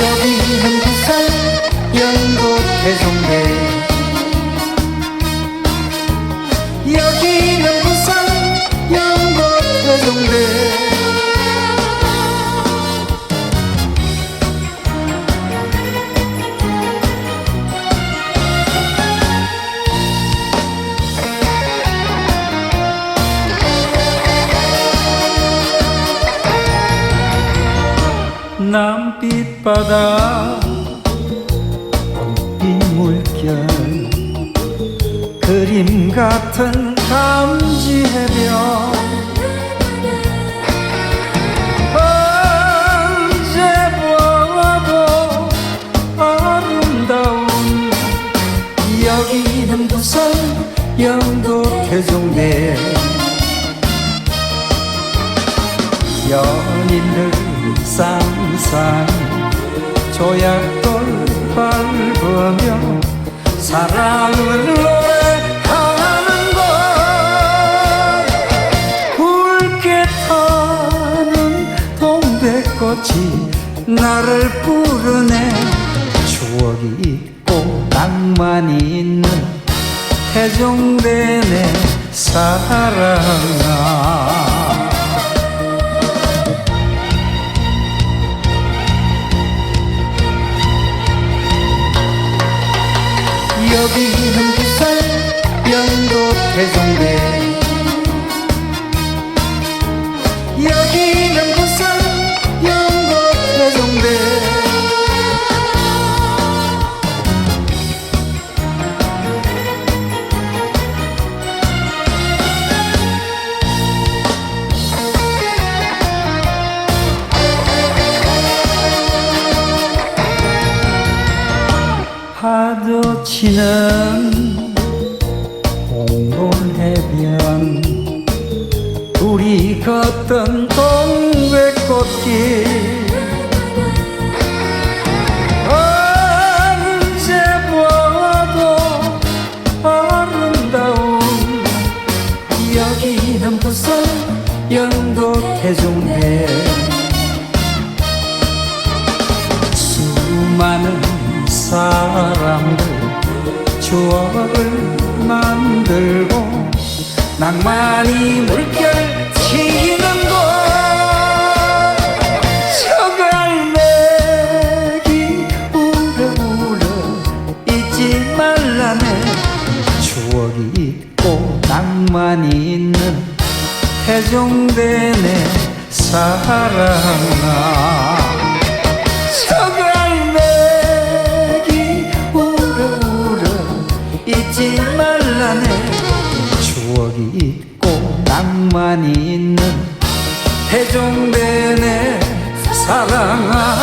여기는 부산 연고 해송대 여기. 남빛바다. 봄빛 물결 그림 같은 감지 해변. 언제 보아도 아름다운 여기는 부산 영도 태종대. 연인들 쌍쌍 조약돌 밟으며 사랑을 노래하는 곳 붉게 타는 동백꽃이 나를 부르네. 추억이 있고 낭만이 있는 태종대 내 사랑아 여기는 부산 영도 태종대 여기 파도 치는 공동해변 우리 걷던 동백 꽃길. 언제 보아도 아름다운 여기는 부산 영도 태종대 추억을 만들고 낭만이 물결 튀는 곳. 저갈매기 울어울어 잊지 말라네. 추억이 있고 낭만이 있는 태종대 내 사랑아 있고 낭만이 있는 해종대 내 사랑아.